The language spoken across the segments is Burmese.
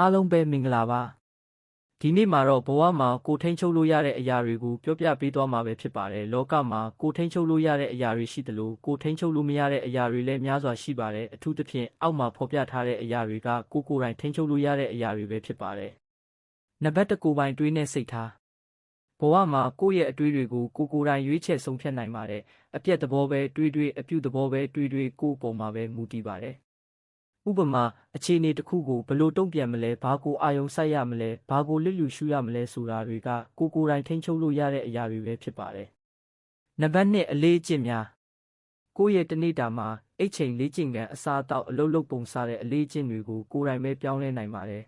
အားလုံးပဲမင်္ဂလာပါဒီနေ့မှာတော့ဘဝမှာကိုထိန်ချုပ်လို့ရတဲ့အရာတွေကိုပြောပြပေးသွားမှာပဲဖြစ်ပါတယ်လောကမှာကိုထိန်ချုပ်လို့ရတဲ့အရာတွေရှိသလိုကိုထိန်ချုပ်လို့မရတဲ့အရာတွေလည်းများစွာရှိပါတယ်အထူးသဖြင့်အောက်မှာဖော်ပြထားတဲ့အရာတွေကကိုကိုယ်တိုင်ထိန်ချုပ်လို့ရတဲ့အရာတွေပဲဖြစ်ပါတယ်နံပါတ်1ကိုယ်ပိုင်တွေးနဲ့စိတ်ထားဘဝမှာကိုယ့်ရဲ့အတွေးတွေကိုကိုကိုယ်တိုင်ရွေးချယ်ဆုံးဖြတ်နိုင်ပါတယ်အပြက်သဘောပဲတွေးတွေးအပြုတ်သဘောပဲတွေးတွေးကိုယ့်အပေါ်မှာပဲမူတည်ပါတယ် ဥပမာအခြေအနေတစ်ခုကိုဘယ်လို့တုံ့ပြန်မလဲဘာကိုအာယုံစိုက်ရမလဲဘာကိုလစ်လျူရှုရမလဲဆိုတာတွေကကိုကိုယ်တိုင်ထိန်းချုပ်လို့ရတဲ့အရာတွေပဲဖြစ်ပါတယ်နံပါတ်1အလေးအကျင့်များကိုယ့်ရဲ့တနေ့တာမှာအိတ်ချိန်လေးကျင့်ကန်အစားအသောက်အလုပ်လုပ်ပုံစားတဲ့အလေးအကျင့်တွေကိုကိုယ်တိုင်ပဲပြောင်းလဲနိုင်ပါတယ်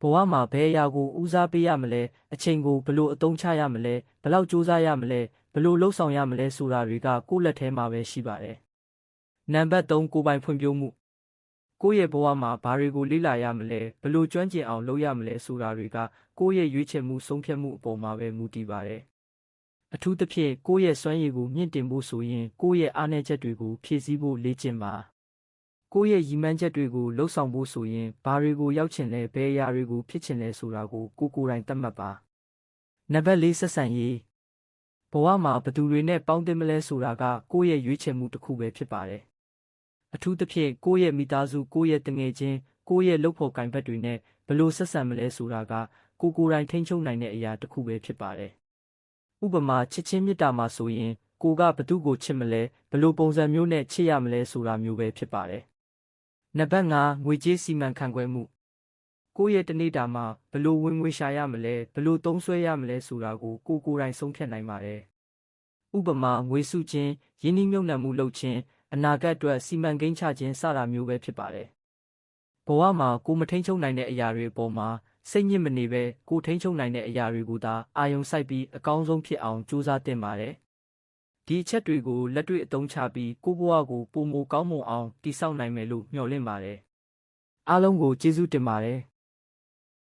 ဘဝမှာဘယ်အရာကိုဦးစားပေးရမလဲအချိန်ကိုဘယ်လို့အသုံးချရမလဲဘယ်လောက်ကြိုးစားရမလဲဘယ်လို့လှုပ်ဆောင်ရမလဲဆိုတာတွေကကိုယ့်လက်ထဲမှာပဲရှိပါတယ်နံပါတ်3ကိုယ်ပိုင်ဖွံ့ဖြိုးမှု ကိုယ့်ရဲ့ဘဝမှာဘာတွေကိုလေ့လာရမလဲဘယ်လိုကျွမ်းကျင်အောင်လုပ်ရမလဲဆိုတာတွေကကိုယ့်ရဲ့ရွေးချယ်မှုဆုံးဖြတ်မှုအပေါ်မှာပဲမူတည်ပါတယ်အထူးသဖြင့်ကိုယ့်ရဲ့စွမ်းရည်ကိုမြင့်တင်ဖို့ဆိုရင်ကိုယ့်ရဲ့အားနည်းချက်တွေကိုဖြည့်ဆည်းဖို့လေ့ကျင့်ပါကိုယ့်ရဲ့ရည်မှန်းချက်တွေကိုလှုပ်ဆောင်ဖို့ဆိုရင်ဘာတွေကိုရောက်ချင်လဲဘယ်အရာတွေကိုဖြစ်ချင်လဲဆိုတာကိုကိုယ်ကိုယ်တိုင်သတ်မှတ်ပါနံပါတ်၄ဆက်ဆံရေးဘဝမှာဘယ်သူတွေနဲ့ပေါင်းသင်းမလဲဆိုတာကကိုယ့်ရဲ့ရွေးချယ်မှုတစ်ခုပဲဖြစ်ပါတယ် အထူးသဖြင့်ကိုယ့်ရဲ့မိသားစုကိုယ့်ရဲ့တငယ်ချင်းကိုယ့်ရဲ့လုပ်ဖို့ကင်ဘက်တွေနဲ့ဘယ်လိုဆက်ဆံမလဲဆိုတာကကိုကိုယ်တိုင်ထိန်းချုပ်နိုင်တဲ့အရာတစ်ခုပဲဖြစ်ပါတယ်။ဥပမာချစ်ချင်းမေတ္တာမှာဆိုရင်ကိုကဘသူ့ကိုချစ်မလဲဘယ်လိုပုံစံမျိုးနဲ့ချစ်ရမလဲဆိုတာမျိုးပဲဖြစ်ပါတယ်။နံပါတ်5ငွေကြေးစီမံခန့်ခွဲမှုကိုယ့်ရဲ့တနေ့တာမှာဘယ်လိုဝင်ငွေရှာရမလဲဘယ်လိုသုံးစွဲရမလဲဆိုတာကိုကိုကိုယ်တိုင်ဆုံးဖြတ်နိုင်ပါတယ်။ဥပမာငွေစုချင်းရင်းနှီးမြှုပ်နှံမှုလုပ်ခြင်း အနာဂတ်အတွက်စီမံကိန်းချခြင်းစတာမျိုးပဲဖြစ်ပါတယ်။ဘဝမှာကိုမထိန်ချုံနိုင်တဲ့အရာတွေအပေါ်မှာစိတ်ညစ်မနေပဲကိုထိန်ချုံနိုင်တဲ့အရာတွေကိုသာအာယုံစိုက်ပြီးအကောင်းဆုံးဖြစ်အောင်ကြိုးစားတင်ပါတယ်။ဒီအချက်တွေကိုလက်တွေ့အသုံးချပြီးကိုယ့်ဘဝကိုပုံမကောင်းမွန်အောင်တည်ဆောက်နိုင်မယ်လို့မျှော်လင့်ပါတယ်။အားလုံးကိုကျေးဇူးတင်ပါတယ်။